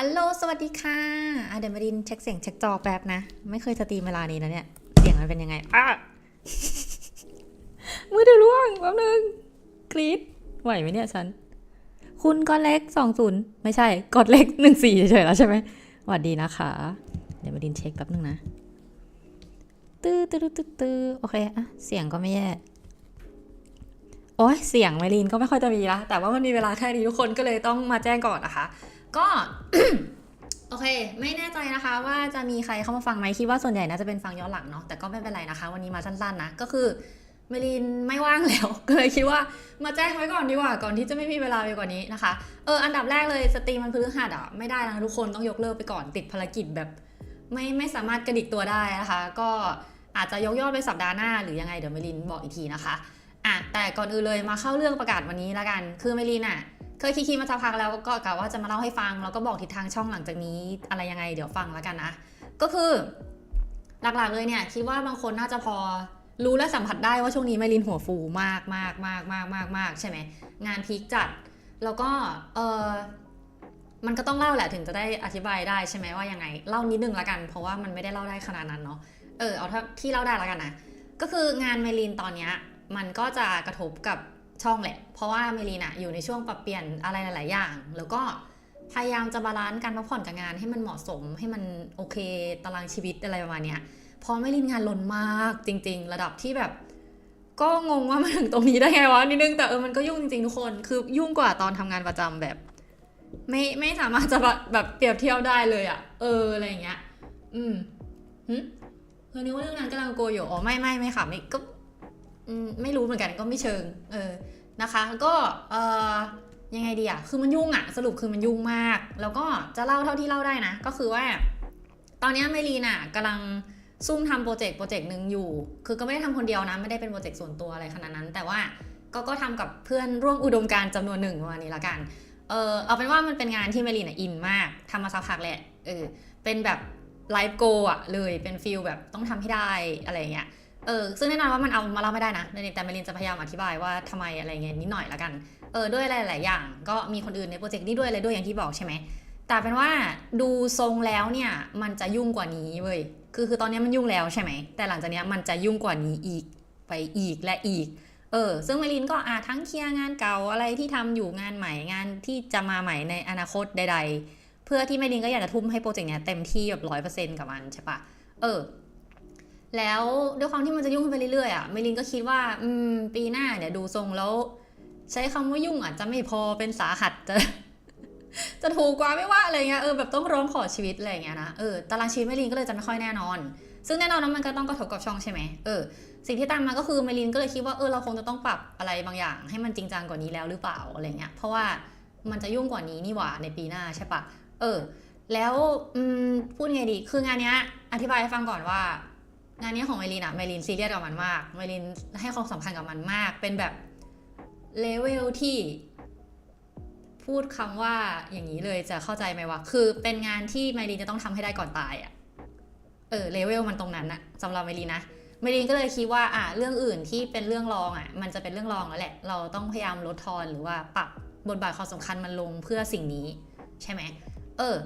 ฮัลโหล สวัสดีค่ะอะเดี๋ยวมาดินเช็คเสียงเช็คจอแป๊บนะ ไม่เคยสตรีมเวลานี้นะเนี่ย เสียงมันเป็นยังไงอะมือถือร่วงแป๊บนึงกรีดไหวไหมเนี่ยฉัน คุณกดเล็กสองศูนย์ไม่ใช่กดเล็กหนึ่งสี่เฉยๆแล้วใช่ไหมสวัสดีนะคะ เดี๋ยวมาดินเช็คแป๊บนึงนะ ตื้อตื้อตื้อตื้อโอเคอะเสียงก็ไม่แย่ โอ้ยเสียงไมลีนก็ไม่ค่อยจะมีละ แต่ว่ามันมีเวลาแค่นี้ทุกคนก็เลยต้องมาแจ้งก่อนนะคะ ก็โอเค ไม่แน่ใจนะคะ ว่าจะมีใครเข้ามาฟังไหมคิดว่าส่วนใหญ่น่าจะเป็นฟังย้อนหลังเนาะแต่ก็ไม่เป็นไรนะคะ วันนี้มาสั้นๆนะก็คือเมลินไม่ว่างแล้วก็เลยคิดว่ามาแจ้งไว้ก่อนดีกว่าก่อนที่จะไม่มีเวลาไปกว่านี้นะคะเอออันดับแรกเลยสตรีมมันพฤหัสอะไม่ได้นะทุกคนต้องยกเลิกไปก่อนติดภารกิจแบบ ไม่ไม่สามารถกระดิกตัวได้นะคะ ก็อาจจะยกยอดไปสัปดาห์หน้าหรือยังไงเดี๋ยวเมลินบอกอีกทีนะคะ อะแต่ก่อนอื่นเลยมาเข้าเรื่องประกาศวันนี้ละกัน คือเมลินอะเคยคิดมาสักพักแล้วก็กะว่าจะมาเล่าให้ฟัง แล้วก็บอกทิศทางช่องหลังจากนี้อะไรยังไงเดี๋ยวฟังแล้วกันนะ ก็คือหลักๆเลยเนี่ยคิดว่าบางคนน่าจะพอรู้และสัมผัสได้ว่าช่วงนี้ไมลินหัวฟูมากมากมากมากมากมากใช่ไหมงานพีคจัด แล้วก็เออมันก็ต้องเล่าแหละถึงจะได้อธิบายได้ใช่ไหมว่ายังไงเล่านิดนึงละกัน เพราะว่ามันไม่ได้เล่าได้ขนาดนั้นเนาะเออเอาท่าที่เล่าได้ละกันนะก็คืองานไมลินตอนเนี้ย มันก็จะกระทบกับช่องแหละ เพราะว่าเมลีน่ะอยู่ในช่วงปรับเปลี่ยนอะไรหลาย ๆ อย่าง แล้วก็พยายามจะบาลานซ์การพักผ่อนกับงานให้มันเหมาะสมให้มันโอเคตารางชีวิตอะไรประมาณเนี้ยเพอไม่ลินงานล้นมากจริง ๆ ระดับที่แบบ ก็งงว่ามาถึงตรงนี้ได้ไงวะนิดนึงแต่เออมันก็ยุ่งจริงๆทุกคนคือยุ่งกว่าตอนทำงานประจำแบบ ไม่ไม่สามารถจะแบบแบบเปรียบเทียบได้เลยอะเอออะไรอย่างเงี้ย อืมหึเฮ้ยนึกว่าเรื่องนั้นกำลังโกอยู่อ๋อไม่ไม่ไม่ค่ะไม่ก็อืม ไม่รู้เหมือนกันก็ไม่เชิง เออ นะคะก็เออยังไงดีอะคือมันยุ่งอะสรุปคือมันยุ่งมาก แล้วก็จะเล่าเท่าที่เล่าได้นะ ก็คือว่า ตอนนี้เมลีน่ะกำลังซุ่มทำโปรเจกต์โปรเจกต์หนึ่งอยู่ คือก็ไม่ได้ทำคนเดียวนะ ไม่ได้เป็นโปรเจกต์ส่วนตัวอะไรขนาดนั้น แต่ว่าก็ก็ทำกับเพื่อนร่วมอุดมการจำนวนหนึ่งประมาณนี้ละกัน เออเอาเป็นว่ามันเป็นงานที่เมลีน่ะอินมากทำมาสักพักแหละ เออ เป็นแบบไลฟ์โกอะเลย เป็นฟิลแบบต้องทำให้ได้อะไรเงี้ย เออซึ่งแน่นอนว่ามันเอามาเล่าไม่ได้นะแต่เมลินจะพยายามอธิบายว่าทำไมอะไรเงี้ยนิดหน่อยละกัน เออด้วยหลายๆอย่าง ก็มีคนอื่นในโปรเจกต์นี้ด้วยอะไรด้วยอย่างที่บอกใช่ไหมแต่เป็นว่าดูทรงแล้วเนี่ยมันจะยุ่งกว่านี้เว้ยคือคือตอนนี้มันยุ่งแล้วใช่ไหม แต่หลังจากนี้มันจะยุ่งกว่านี้อีกไปอีกและอีก เออ ซึ่งเมลินก็อาทั้งเคลียร์งานเก่าอะไรที่ทำอยู่งานใหม่งานที่จะมาใหม่ในอนาคตใด ๆ เพื่อที่เมลินก็อยากจะทุ่มให้โปรเจกต์เนี้ยเต็มที่แบบร้อยเปอร์เซ็นต์กับมันใช่ปะเออ แล้วด้วยความที่มันจะยุ่งขึ้นไปเรื่อยๆอะเมลินก็คิดว่าอืมปีหน้าเนี่ยดูทรงแล้ว ใช้คำว่ายุ่งอาจจะไม่พอเป็นสาหัสจะจะถูกกว่าไม่ว่าอะไรเงี้ยเออแบบต้องร้องขอชีวิตอะไรเงี้ยนะเออตารางชีวิตเมลินก็เลยจะไม่ค่อยแน่นอน ซึ่งแน่นอนว่ามันก็ต้องกระทบกับช่องใช่ไหมเออสิ่งที่ตามมาก็คือเมลินก็เลยคิดว่าเออเราคงจะต้องปรับอะไรบางอย่าง ให้มันจริงจังกว่านี้แล้วหรือเปล่าอะไรเงี้ยเพราะว่ามันจะยุ่งกว่านี้นี่หว่าในปีหน้าใช่ปะเออ แล้วพูดไงดีคืองานเนี้ยอธิบายให้ฟังก่อนว่า งานนี้ของเมลินอะเมลินซีเรียสกับมันมากเมลินให้ความสำคัญกับมันมาก เป็นแบบเลเวลที่พูดคำว่าอย่างนี้เลยจะเข้าใจไหมวะคือเป็นงานที่เมลินจะต้องทำให้ได้ก่อนตายอะเออเลเวลมันตรงนั้นอะสำหรับเมลินนะเมลินก็เลยคิดว่าอะเรื่องอื่นที่เป็นเรื่องรองอะมันจะเป็นเรื่องรองแล้วแหละ เราต้องพยายามลดทอนหรือว่าปรับบทบาทความสำคัญมันลงเพื่อสิ่งนี้ ใช่ไหมเออ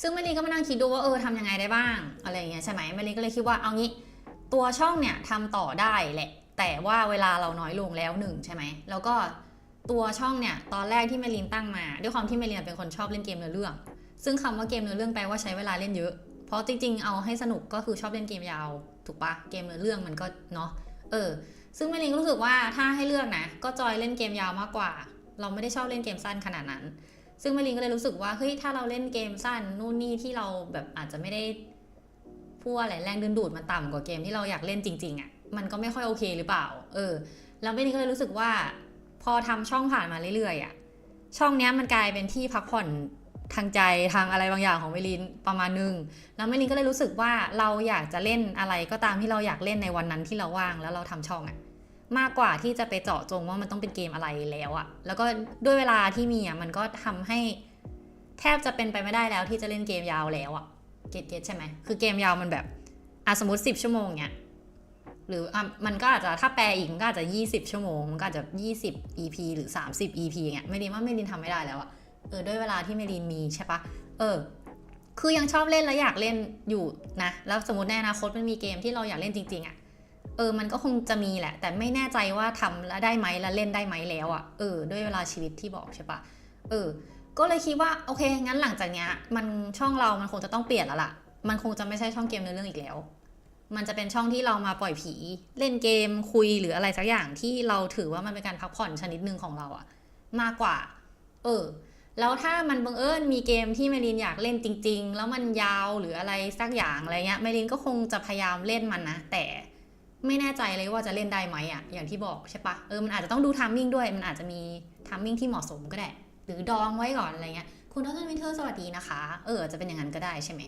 ซึ่งเมลีก็มานั่งคิดดูว่าเออทำยังไงได้บ้างอะไรอย่างเงี้ยใช่ไหมเมลีก็เลยคิดว่าเอางี้ตัวช่องเนี่ยทำต่อได้แหละ แต่ว่าเวลาเราน้อยลงแล้วหนึ่งใช่ไหมแล้วก็ตัวช่องเนี่ยตอนแรกที่เมลินตั้งมา ด้วยความที่เมลินเป็นคนชอบเล่นเกมเนื้อเรื่อง ซึ่งคำว่าเกมเนื้อเรื่องแปลว่าใช้เวลาเล่นเยอะ เพราะจริงๆ เอาให้สนุกก็คือชอบเล่นเกมยาว ถูกปะเกมเนื้อเรื่องมันก็เนาะเออ ซึ่งเมลินรู้สึกว่าถ้าให้เลือกนะ ก็จอยเล่นเกมยาวมากกว่า เราไม่ได้ชอบเล่นเกมสั้นขนาดนั้น ซึ่งเมลินก็เลยรู้สึกว่าเฮ้ยถ้าเราเล่นเกมสั้นนู่นนี่ที่เราแบบอาจจะไม่ได้พูดอะไรแรงดึงดูดมันต่ำกว่าเกมที่เราอยากเล่นจริง ๆอะ่ะมันก็ไม่ค่อยโอเคหรือเปล่า เออ แล้วเมลินก็เลยรู้สึกว่า พอทำช่องผ่านมาเรื่อยๆอะ่ะช่องเนี้ยมันกลายเป็นที่พักผ่อนทางใจทางอะไรบางอย่างของเมลินประมาณนึง แล้วเมลินก็เลยรู้สึกว่าเราอยากจะเล่นอะไรก็ตามที่เราอยากเล่นในวันนั้นที่เราว่างแล้วเราทำช่องอะ่ะ มากกว่าที่จะไปเจาะจงว่ามันต้องเป็นเกมอะไรแล้วอะแล้วก็ด้วยเวลาที่มีอะมันก็ทำให้แทบจะเป็นไปไม่ได้แล้วที่จะเล่นเกมยาวแล้วอะเก็ตเก็ตใช่ไหมคือเกมยาวมันแบบอะสมมติ 10 ชั่วโมงเนี่ยหรืออะมันก็อาจจะถ้าแปลอีกมันก็อาจจะ 20 ชั่วโมง มันก็อาจจะ 20 EP หรือ 30 EP เงี้ยไม่ดีว่าไม่ดินทำไม่ได้แล้วอะเออด้วยเวลาที่เมลินมีใช่ปะเออ คือยังชอบเล่นแล้วอยากเล่นอยู่นะ แล้วสมมติในอนาคตมันมีเกมที่เราอยากเล่นจริงๆอะ่ะ เออมันก็คงจะมีแหละ แต่ไม่แน่ใจว่าทำแล้วได้ไหมแล้วเล่นได้ไหมแล้วอะ่ะเออด้วยเวลาชีวิตที่บอกใช่ปะเออ ก็เลยคิดว่าโอเคงั้นหลังจากเนี้ยมันช่องเรามันคงจะต้องเปลี่ยนแล้วล่ะ มันคงจะไม่ใช่ช่องเกมเนื้อเรื่องอีกแล้ว มันจะเป็นช่องที่เรามาปล่อยผี เล่นเกมคุยหรืออะไรสักอย่างที่เราถือว่ามันเป็นการพักผ่อนชนิดหนึ่งของเราอะมากกว่า เออแล้วถ้ามันบังเอิญมีเกมที่เมลินอยากเล่นจริง ๆ แล้วมันยาวหรืออะไรสักอย่างอะไรเงี้ยเมลินก็คงจะพยายามเล่นมันนะแต่ ไม่แน่ใจเลยว่าจะเล่นได้ไหมอะอย่างที่บอกใช่ปะเออมันอาจจะต้องดูทัมมิ่งด้วย มันอาจจะมีทัมมิ่งที่เหมาะสมก็ได้ หรือดองไว้ก่อนอะไรเงี้ยคุณดรวินเทอร์สวัสดีนะคะ เออจะเป็นอย่างนั้นก็ได้ใช่ไหม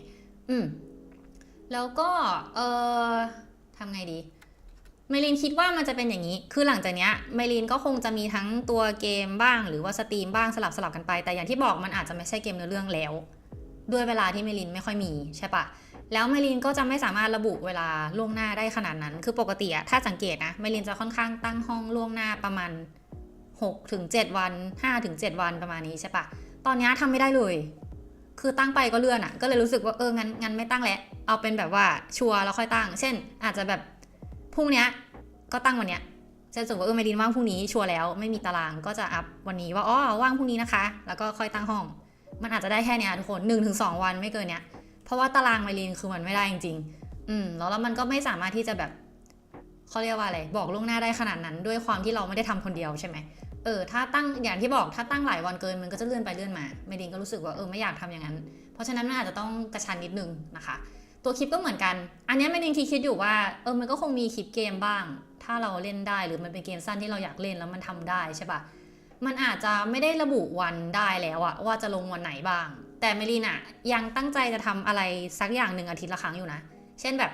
อืมแล้วก็เออทำไงดีเมลินคิดว่ามันจะเป็นอย่างนี้ คือหลังจากเนี้ยเมลินก็คงจะมีทั้งตัวเกมบ้าง หรือว่าสตรีมบ้างสลับสลับกันไป แต่อย่างที่บอกมันอาจจะไม่ใช่เกมเนื้อเรื่องแล้ว ด้วยเวลาที่เมลินไม่ค่อยมีใช่ปะ แล้วเมลินก็จะไม่สามารถระบุเวลาล่วงหน้าได้ขนาดนั้น คือปกติอะถ้าสังเกตนะเมลินจะค่อนข้างตั้งห้องล่วงหน้าประมาณ6ถึง7วัน5ถึง7วันประมาณนี้ใช่ปะตอนนี้ทำไม่ได้เลย คือตั้งไปก็เลื่อนอะก็เลยรู้สึกว่าเอองั้นงั้นไม่ตั้งแล้วเอาเป็นแบบว่าชัวร์แล้วค่อยตั้ง เช่น อาจจะแบบพรุ่งนี้ก็ตั้งวันเนี้ยเช่นสมมติว่าเออเมดินว่างพรุ่งนี้ชัวร์แล้วไม่มีตารางก็จะอัพวันนี้ว่าอ๋อว่างพรุ่งนี้นะคะ แล้วก็ค่อยตั้งห้อง มันอาจจะได้แค่เนี้ยทุกคน1นถึงสวันไม่เกินเนี้ย เพราะว่าตารางเมลินคือมันไม่ได้จริงๆ อืมแล้วแล้วมันก็ไม่สามารถที่จะแบบเขาเรียกว่าอะไร บอกล่วงหน้าได้ขนาดนั้น ด้วยความที่เราไม่ได้ทำคนเดียวใช่ไหมเออ ถ้าตั้งอย่างที่บอกถ้าตั้งหลายวันเกินมันก็จะเลื่อนไปเลื่อนมาเมดินก็รู้สึกว่าเออไม่อยากทำอย่างนั้น เพราะฉะนั้นมันอาจจะต้องกระชันนิดนึงนะคะ ตัวคลิปก็เหมือนกัน อันนี้เมดินคิดคิดอยู่ว่าเออมันก็คงมีคลิปเกมบ้าง ถ้าเราเล่นได้หรือมันเป็นเกมสั้นที่เราอยากเล่นแล้วมันทำได้ใช่ปะมันอาจจะไม่ได้ระบุวันได้แล้วอะว่าจะลงวันไหนบ้าง แต่เมลินอะยังตั้งใจจะทำอะไรสักอย่างหนึ่งอาทิตย์ละครั้งอยู่นะ เช่นแบบ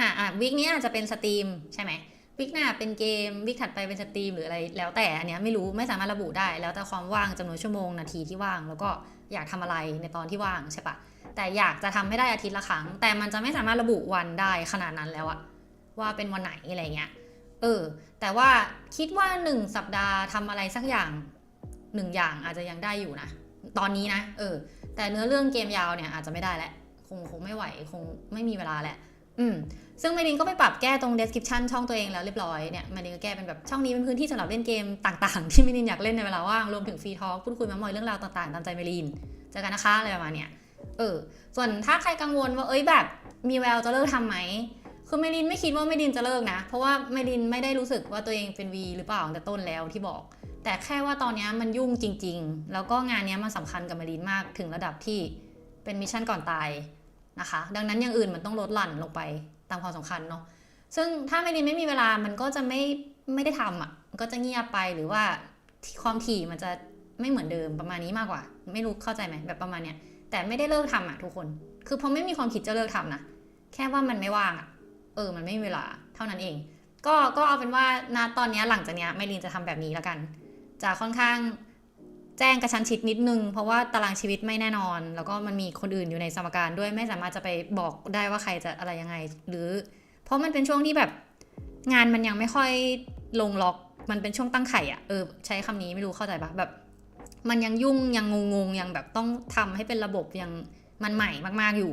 อะอะวิกนี้อาจจะเป็นสตรีมใช่ไหมวิกหน้าเป็นเกมวิกถัดไปเป็นสตรีมหรืออะไรแล้วแต่อันเนี้ยไม่รู้ไม่สามารถระบุได้ แล้วแต่ความว่างจำนวนชั่วโมงนาทีที่ว่าง แล้วก็อยากทำอะไรในตอนที่ว่างใช่ปะแต่อยากจะทำให้ได้อาทิตย์ละครั้ง แต่มันจะไม่สามารถระบุวันได้ขนาดนั้นแล้วอะว่าเป็นวันไหนอะไรเงี้ยเออ แต่ว่าคิดว่าหนึ่งสัปดาห์ทำอะไรสักอย่างหนึ่งอย่างอาจจะยังได้อยู่นะ ตอนนี้นะ เออ แต่เนื้อเรื่องเกมยาวเนี่ยอาจจะไม่ได้แล้วคงคงไม่ไหวคงไม่มีเวลาแหละ อืม ซึ่งเมลินก็ไปปรับแก้ตรง description ช่องตัวเองแล้วเรียบร้อยเนี่ยเมลินก็แก้เป็นแบบช่องนี้เป็นพื้นที่สำหรับเล่นเกมต่างๆ ที่เมลินอยากเล่นในเวลาว่างรวมถึงฟรีทอล์กพูดคุยมามอยเรื่องราวต่างๆตามใจเมลินเจอกันนะคะอะไรประมาณเนี้ยเออ ส่วนถ้าใครกังวลว่าเอ้ยแบบมีแววจะเลิกทำไหมคือเมลินไม่คิดว่าเมลินจะเลิกนะ เพราะว่าเมลินไม่ได้รู้สึกว่าตัวเองเป็นวีหรือเปล่าตั้งแต่ต้นแล้วที่บอก แต่แค่ว่าตอนนี้มันยุ่งจริง ๆ แล้วก็งานนี้มันสำคัญกับเมลินมากถึงระดับที่เป็นมิชชั่นก่อนตายนะคะ ดังนั้นอย่างอื่นมันต้องลดหลั่นลงไปตามความสำคัญเนาะซึ่งถ้าไม่ดีไม่มีเวลามันก็จะไม่ไม่ได้ทำอะก็จะเงียบไปหรือว่าความถี่มันจะไม่เหมือนเดิมประมาณนี้มากกว่า ไม่รู้เข้าใจไหมแบบประมาณเนี้ยแต่ไม่ได้เลิกทำอะทุกคน คือพราะไม่มีความคิดจะเลิกทำนะแค่ว่ามันไม่ว่างอะเออมันไม่มีเวลาเท่านั้นเองก็ก็เอาเป็นว่าณตอนนี้หลังจากเนี้ยไมลินจะทำแบบนี้แล้วกัน จะค่อนข้างแจ้งกระชั้นชิดนิดนึง เพราะว่าตารางชีวิตไม่แน่นอน แล้วก็มันมีคนอื่นอยู่ในสมการด้วยไม่สามารถจะไปบอกได้ว่าใครจะอะไรยังไง หรือ เพราะมันเป็นช่วงที่แบบงานมันยังไม่ค่อยลงล็อกมันเป็นช่วงตั้งไข่อะเออใช้คำนี้ไม่รู้เข้าใจปะแบบ มันยังยุ่งยังงงๆยังแบบต้องทำให้เป็นระบบยังมันใหม่มาก ๆอยู่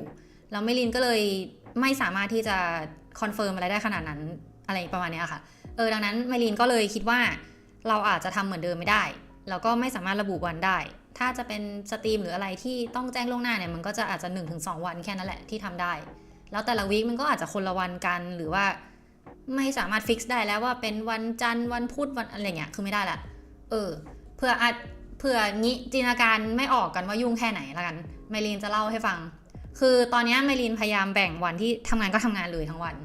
แล้วเมลินก็เลยไม่สามารถที่จะคอนเฟิร์มอะไรได้ขนาดนั้นอะไรประมาณนี้ค่ะ เออดังนั้นเมลินก็เลยคิดว่า เราอาจจะทำเหมือนเดิมไม่ได้ แล้วก็ไม่สามารถระบุวันได้ ถ้าจะเป็นสตรีมหรืออะไรที่ต้องแจ้งล่วงหน้าเนี่ยมันก็จะอาจจะ 1-2 วันแค่นั้นแหละที่ทำได้ แล้วแต่ละวีคมันก็อาจจะคนละวันกันหรือว่าไม่สามารถฟิกซ์ได้แล้วว่าเป็นวันจันทร์วันพุธวันอะไรเงี้ยคือไม่ได้ละเออเพื่ออาจเผื่องี้จินตนาการไม่ออกกันว่ายุ่งแค่ไหนละกันเมลินจะเล่าให้ฟัง คือตอนนี้เมลินพยายามแบ่งวันที่ทำงานก็ทำงานเลยทั้งวัน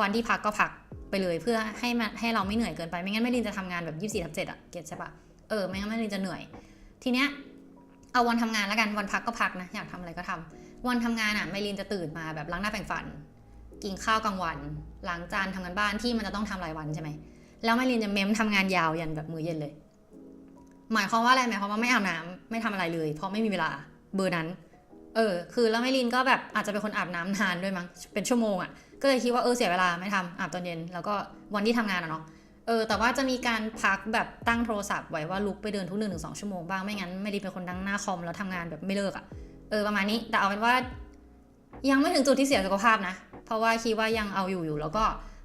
วันที่พักก็พัก ไปเลยเพื่อให้มันให้เราไม่เหนื่อยเกินไป ไม่งั้นเมลินจะทำงานแบบ24ทับ7อะเก็ตใช่ปะเออไม่งั้นเมลินจะเหนื่อย ทีเนี้ยเอาวันทำงานแล้วกันวันพักก็พักนะอยากทำอะไรก็ทำวันทำงานอะเมลินจะตื่นมาแบบล้างหน้าแปรงฟัน กินข้าวกลางวันล้างจานทำงานบ้านที่มันจะต้องทำรายวันใช่ไหมแล้วเมลินจะเมมทำงานยาวยันแบบมือเย็นเลย หมายความว่าอะไรหมายความว่าไม่อาบน้ำไม่ทำอะไรเลย เพราะไม่มีเวลาเบอร์นั้น เออ คือแล้วไมลินก็แบบอาจจะเป็นคนอาบน้ำนานด้วยมั้งเป็นชั่วโมงอะ่ะ ก็เลยคิดว่าเออเสียเวลาไม่ทำอาบตอนเย็น แล้วก็วันที่ทำงานอะเนาะเออแต่ว่าจะมีการพักแบบตั้งโทรศัพท์ไว้ว่าลุกไปเดินทุกหนึ่งถึงสองชั่วโมงบ้างไม่งั้นไม่ด้เป็นคนนั่งหน้าคอมแล้วทำงานแบบไม่เลิกอะ่ะเออประมาณนี้แต่เอาเป็นว่า ยังไม่ถึงจุดที่เสียสุขภาพนะ เพราะว่าคิดว่ายังเอาอยู่อยู่ แล้วก็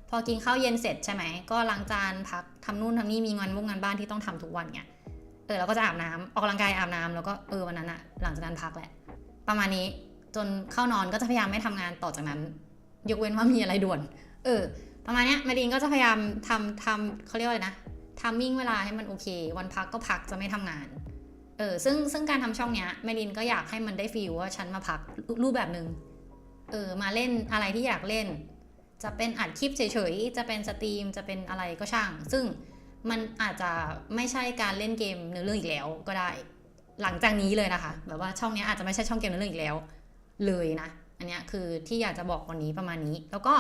พอกินข้าวเย็นเสร็จใช่ไหมก็ล้างจานพักทำนู่นทำนี่มีงานมุกงานบ้านที่ต้องทำทุกวันไงเออเราก็จะอาบน้ำออกกำลังกายอาบน้ำแล้วก็เออวันนั้นอะหลังจากนั้นพักแหละ ประมาณนี้จนเข้านอนก็จะพยายามไม่ทำงานต่อจากนั้น ยกเว้นว่ามีอะไรด่วน เออ ประมาณนี้มาดินก็จะพยายามทำทำเขาเรียกว่าอะไรนะทามมิ่งเวลาให้มันโอเค วันพักก็พักจะไม่ทำงาน เออ ซึ่งซึ่งการทำช่องเนี้ยแมลินก็อยากให้มันได้ฟีลว่าฉันมาพักรูปแบบหนึ่งเออ มาเล่นอะไรที่อยากเล่น จะเป็นอัดคลิปเฉยๆ จะเป็นสตรีม จะเป็นอะไรก็ช่าง ซึ่งมันอาจจะไม่ใช่การเล่นเกมเนื้อเรื่องอีกแล้วก็ได้ หลังจากนี้เลยนะคะ แบบว่าช่องเนี้ยอาจจะไม่ใช่ช่องเกมเนื้อเรื่องอีกแล้ว เลยนะ อันนี้คือที่อยากจะบอกวันนี้ประมาณนี้ แล้วก็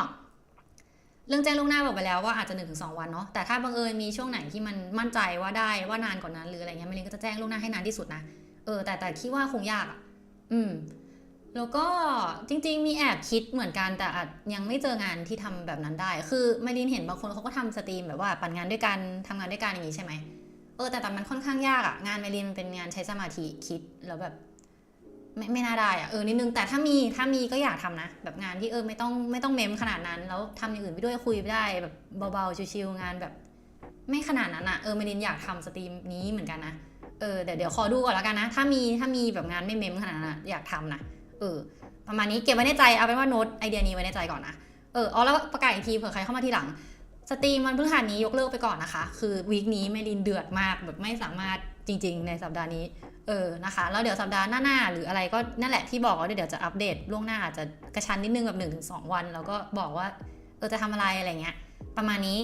เรื่องแจ้งล่วงหน้าบอกไปแล้วว่าอาจจะ1นถึงสวันเนาะแต่ถ้าบังเอิญมีช่วงไหนที่มันมั่นใจว่าได้ว่านานกว่านั้นหรืออะไรเงี้ยมะลินก็จะแจ้งล่วงหน้าให้นานที่สุดนะเออแต่แต่คิดว่าคงยากอะอืมแล้วก็จริง ๆ มีแอบคิดเหมือนกันแต่อาจยังไม่เจองานที่ทำแบบนั้นได้ คือมะลินเห็นบางคนเขาก็ทำสตรีมแบบว่าปั่นงานด้วยกันทำงานด้วยกันอย่างนี้ใช่ไหมเออแต่แต่มันค่อนข้างยากอะ่ะงานมะลินมันเป็นงานใช้สมาธิคิดแล้วแบบ ไม่ไม่น่าได้อะเออนิดนึงแต่ถ้ามีถ้ามีก็อยากทำนะ แบบงานที่เออไม่ต้องไม่ต้องเมมขนาดนั้น แล้วทำอย่างอื่นไปด้วยคุยไปได้แบบเบาๆชิวๆงานแบบ ไม่ขนาดนั้นอะเออมารินอยากทำสตรีมนี้เหมือนกันนะเออเดี๋ยวเดี๋ยวขอดูก่อนแล้วกันนะ ถ้ามีถ้ามีแบบงานไม่เมมขนาดนั้นอยากทำนะเออ ประมาณนี้เก็บไว้ในใจเอาเป็นว่าโน้ตไอเดียนี้ไว้ในใจก่อนนะเออเอาแล้วประกาศอีกทีเผื่อใครเข้ามาทีหลังสตรีมวันพฤหัสนี้ยกเลิกไปก่อนนะคะ คือวีคนี้เมลินเดือดมากแบบไม่สามารถ จริง ๆ ในสัปดาห์นี้ เออนะคะ แล้วเดี๋ยวสัปดาห์หน้าๆหรืออะไรก็นั่นแหละที่บอกว่าเดี๋ยวจะอัปเดตล่วงหน้าอาจจะกระชั้นนิดนึงแบบ1นถึงสวัน แล้วก็บอกว่าเออจะทำอะไรอะไรเงี้ยประมาณนี้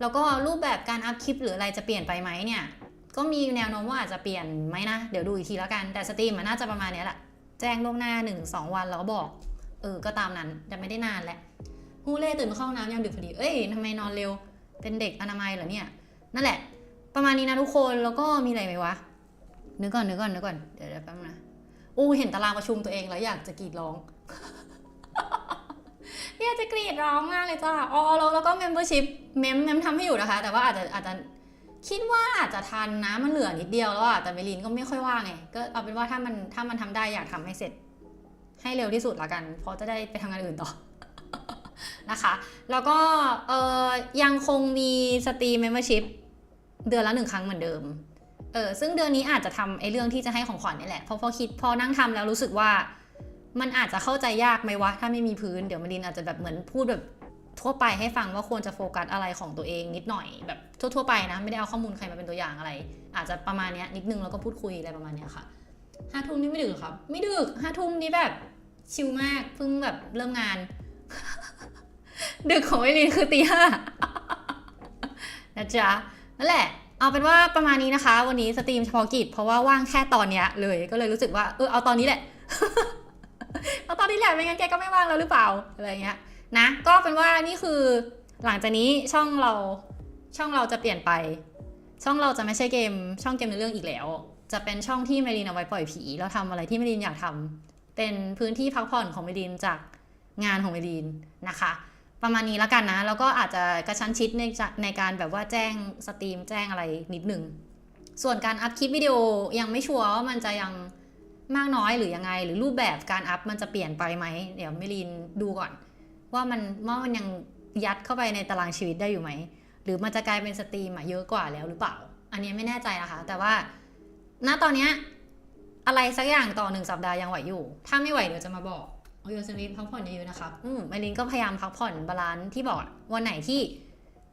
แล้วก็รูปแบบการอัพคลิปหรืออะไรจะเปลี่ยนไปไหมเนี่ยก็มีแนวโน้มว่าอาจจะเปลี่ยนไหมนะ เดี๋ยวดูอีกทีแล้วกัน แต่สตรีมมันน่าจะประมาณนี้แหละ แจ้งล่วงหน้า1นสวันแล้วก็บอก เออ ก็ตามนั้น จะไม่ได้นานแหละฮูเล่ตื่นเข้าห้องน้ำยามดึกพอดี เอ้ยทำไมนอนเร็ว เป็นเด็กอนามัยเหรอเนี่ย นั่นแหละ ประมาณนี้นะทุกคนแล้วก็มีอะไรไหมวะนึกก่อนนึกก่อนนึกก่อนเดี๋ยวแป๊บนะอู้เห็นตารางประชุมตัวเองแล้วอยากจะกรีดร้องอยากจะกรีดร้องมากเลยจ้าอ๋อแล้วแล้วก็ membership เมมเมมทำให้อยู่นะคะ แต่ว่าอาจจะอาจจะคิดว่าอาจจะทันนะมันเหลือนิดเดียวแล้วอะแต่เมลินก็ไม่ค่อยว่างไงก็เอาเป็นว่าถ้ามันถ้ามันทำได้อยากทำให้เสร็จ ให้เร็วที่สุดละกัน เพราะจะได้ไปทำงานอื่นต่อนะคะ แล้วก็เออยังคงมีสตรีม membership เเดือนละหนึ่งครั้งเหมือนเดิม เออซึ่งเดือนนี้อาจจะทำไอ้เรื่องที่จะให้ของขวัญนี่แหละเพราะพอคิดพอนั่งทำแล้วรู้สึกว่า มันอาจจะเข้าใจยากไหมวะ ถ้าไม่มีพื้น เดี๋ยวมารินอาจจะแบบเหมือนพูดแบบทั่วไปให้ฟังว่าควรจะโฟกัสอะไรของตัวเองนิดหน่อยแบบทั่วๆไปนะ ไม่ได้เอาข้อมูลใครมาเป็นตัวอย่างอะไร อาจจะประมาณนี้นิดนึงแล้วก็พูดคุยอะไรประมาณนี้ค่ะห้าทุ่มนี่ไม่ดึกหรอครับ ไม่ดึกห้าทุ่มนี่แบบชิลมากเพิ่งแบบเริ่มงาน ดึกของมารินคือตีห้านะจ๊ะ นั่นแหละ เอาเป็นว่าประมาณนี้นะคะ วันนี้สตรีมเฉพาะกิจเพราะว่าว่างแค่ตอนเนี้ยเลยก็เลยรู้สึกว่าเออเอาตอนนี้แหละเอาตอนนี้แหละไม่งั้นแกก็ไม่ว่างแล้วหรือเปล่าอะไรเงี้ยนะก็เป็นว่านี่คือหลังจากนี้ช่องเราช่องเราจะเปลี่ยนไป ช่องเราจะไม่ใช่เกม ช่องเกมในเรื่องอีกแล้ว จะเป็นช่องที่เมลินเอาไว้ปล่อยผีแล้วทำอะไรที่เมลินอยากทำเป็นพื้นที่พักผ่อนของเมลินจากงานของเมลินนะคะ ประมาณนี้แล้วกันนะ แล้วก็อาจจะกระชั้นชิดในในการแบบว่าแจ้งสตรีมแจ้งอะไรนิดหนึ่ง ส่วนการอัพคลิปวิดีโอยังไม่ชัวร์ว่ามันจะยังมากน้อยหรือยังไง หรือรูปแบบการอัพมันจะเปลี่ยนไปไหม เดี๋ยวมิลินดูก่อน ว่ามันว่ามันยังยัดเข้าไปในตารางชีวิตได้อยู่ไหม หรือมันจะกลายเป็นสตรีมอะเยอะกว่าแล้วหรือเปล่า อันนี้ไม่แน่ใจนะคะ แต่ว่าณตอนเนี้ยอะไรสักอย่างต่อหนึ่งสัปดาห์ยังไหวอยู่ ถ้าไม่ไหวเดี๋ยวจะมาบอก โอโยสลีพักผ่อนเยอะๆนะครับอืมมารินก็พยายามพักผ่อนบาลานซ์ที่บอกวันไหนที่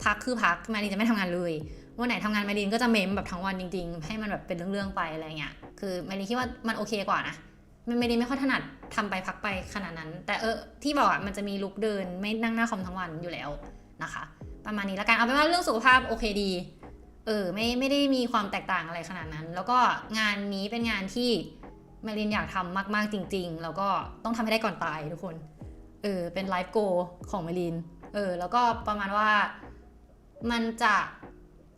พักคือพักมารินจะไม่ทำงานเลยวันไหนทำงานมารินก็จะเมมแบบทั้งวันจริง ๆ ให้มันแบบเป็นเรื่องๆไปอะไรเงี้ยคือมารินคิดว่ามันโอเคกว่านะมันมารินไม่ค่อยถนัดทำไปพักไปขนาดนั้น แต่เออที่บอกอะมันจะมีลุกเดินไม่นั่งหน้าคอมทั้งวันอยู่แล้วนะคะ ประมาณนี้แล้วกันเอาเป็นว่าเรื่องสุขภาพโอเคดี เออไม่ไม่ได้มีความแตกต่างอะไรขนาดนั้น แล้วก็งานนี้เป็นงานที่ มรินอยากทำมากๆจริง ๆ แล้วก็ต้องทำให้ได้ก่อนตายทุกคน เออ เป็นไลฟ์โกของมริน เออ แล้วก็ประมาณว่ามันจะ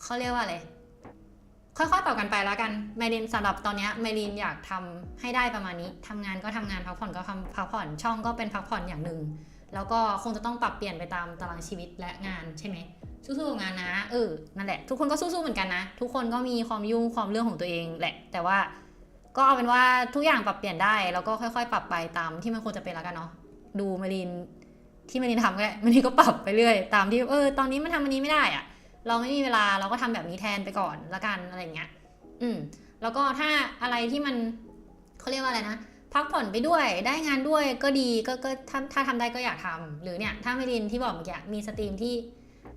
เขาเรียกว่าอะไร ค่อยๆต่อกันไปแล้วกันมรินสำหรับตอนนี้ยมรินอยากทำให้ได้ประมาณนี้ทำงานก็ทำงานพักผ่อนก็ทำพักผ่อนช่องก็เป็นพักผ่อนอย่างหนึ่งแล้วก็คงจะต้องปรับเปลี่ยนไปตามตารางชีวิตและงานใช่ไหมสู้ๆกับงานนะเออนั่นแหละ ทุกคนก็สู้ๆเหมือนกันนะ ทุกคนก็มีความยุ่งความเรื่องของตัวเองแหละ แต่ว่า ก็เอาเป็นว่าทุกอย่างปรับเปลี่ยนได้ แล้วก็ค่อยๆ ปรับไปตามที่มันควรจะเป็นแล้วกันเนาะดูมารินที่มารินทำก็ได้มารินก็ปรับไปเรื่อย ตามที่เออตอนนี้มันทำอันนี้ไม่ได้อะเราไม่มีเวลาเราก็ทำแบบนี้แทนไปก่อนละกันอะไรเงี้ย อืม แล้วก็ถ้าอะไรที่มันเขาเรียกว่าอะไรนะพักผ่อนไปด้วยได้งานด้วยก็ดีก็ก็ถ้าถ้าทำได้ก็อยากทำหรือเนี่ยถ้าเมลินที่บอกเมื่อกี้มีสตรีมที่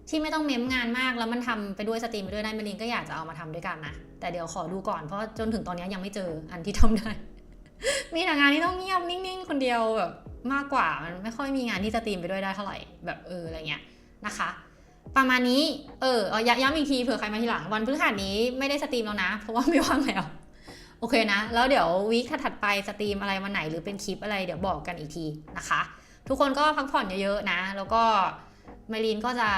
ที่ไม่ต้องเมมงานมากแล้วมันทำไปด้วยสตรีมไปด้วยได้เมลินก็อยากจะเอามาทำด้วยกันนะ แต่เดี๋ยวขอดูก่อนเพราะจนถึงตอนนี้ยังไม่เจออันที่ทำได้ มีแต่งานที่ต้องเงียบนิ่งๆ คนเดียวแบบมากกว่ามันไม่ค่อยมีงานที่สตรีมไปด้วยได้เท่าไหร่แบบเอออะไรเงี้ยนะคะ ประมาณนี้เออเอาย้ำย้ำอีกทีเผื่อใครมาทีหลังวันพฤหัสนี้ไม่ได้สตรีมแล้วนะ เพราะว่าไม่ว่างแล้วโอเคนะ แล้วเดี๋ยววีคถัดไปสตรีมอะไรวันไหนหรือเป็นคลิปอะไรเดี๋ยวบอกกันอีกทีนะคะ ทุกคนก็พักผ่อนเยอะๆนะ แล้วก็ ไมลีนก็จะ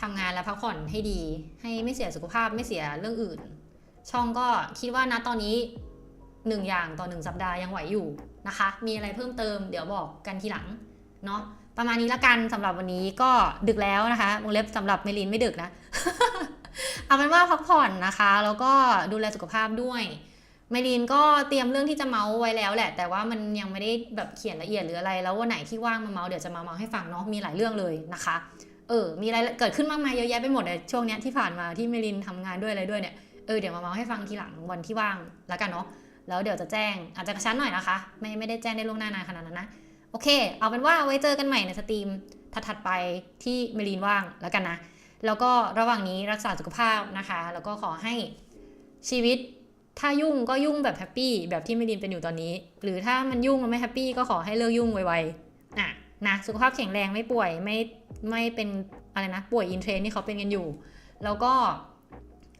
ทำงานและพักผ่อนให้ดี ให้ไม่เสียสุขภาพไม่เสียเรื่องอื่น ช่องก็คิดว่านะตอนนี้หนึ่งอย่างต่อหนึ่งสัปดาห์ยังไหวอยู่นะคะ มีอะไรเพิ่มเติมเดี๋ยวบอกกันทีหลังเนาะประมาณนี้ละกันสำหรับวันนี้ก็ดึกแล้วนะคะวงเล็บสำหรับเมลินไม่ดึกนะ เอาเป็นว่าพักผ่อนนะคะ แล้วก็ดูแลสุขภาพด้วยเมลินก็เตรียมเรื่องที่จะเมาส์ไว้แล้วแหละ แต่ว่ามันยังไม่ได้แบบเขียนละเอียดหรืออะไร แล้ววันไหนที่ว่างมาเมาส์เดี๋ยวจะมาเมาส์ให้ฟังเนาะมีหลายเรื่องเลยนะคะ เออ มีอะไรเกิดขึ้นมากมายเยอะแยะไปหมดเลยช่วงเนี้ยที่ผ่านมาที่เมลินทำงานด้วยอะไรด้วยเนี่ย เออเดี๋ยวมาเมาให้ฟังทีหลังวันที่ว่างแล้วกันเนาะ แล้วเดี๋ยวจะแจ้งอาจจะกระชั้นหน่อยนะคะ ไม่ไม่ได้แจ้งได้ล่วงหน้านานขนาดนั้นนะ โอเค เอาเป็นว่าไว้เจอกันใหม่ในสตรีมถัดๆไปที่เมลีนว่างแล้วกันนะ แล้วก็ระหว่างนี้รักษาสุขภาพนะคะ แล้วก็ขอให้ชีวิตถ้ายุ่งก็ยุ่งแบบแฮปปี้แบบที่เมลีนเป็นอยู่ตอนนี้ หรือถ้ามันยุ่งแล้วไม่แฮปปี้ก็ขอให้เลิกยุ่งไวๆอะ นะสุขภาพแข็งแรงไม่ป่วยไม่ไม่เป็นอะไรนะป่วยอินเทรนที่เขาเป็นกันอยู่ แล้วก็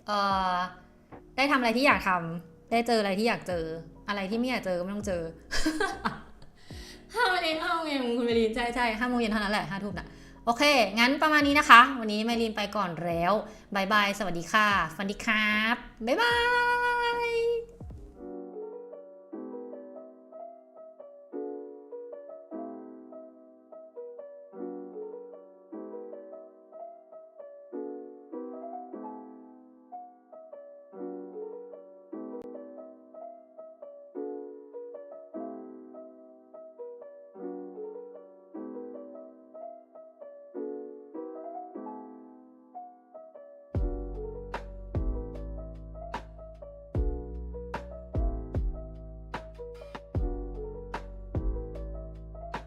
เอ่อได้ทำอะไรที่อยากทำได้เจออะไรที่อยากเจอ อะไรที่ไม่อยากเจอก็ไม่ต้องเจอห้าโมงเย็นห้าโมงเย็นคุณเมลีนใช่ใช่ห้าโมงเย็นเท่านั้นแหละห้าทุ่มนะโอเค งั้นประมาณนี้นะคะ วันนี้เมลีนไปก่อนแล้วบายบาย สวัสดีค่ะฟันดีครับ บ๊ายบาย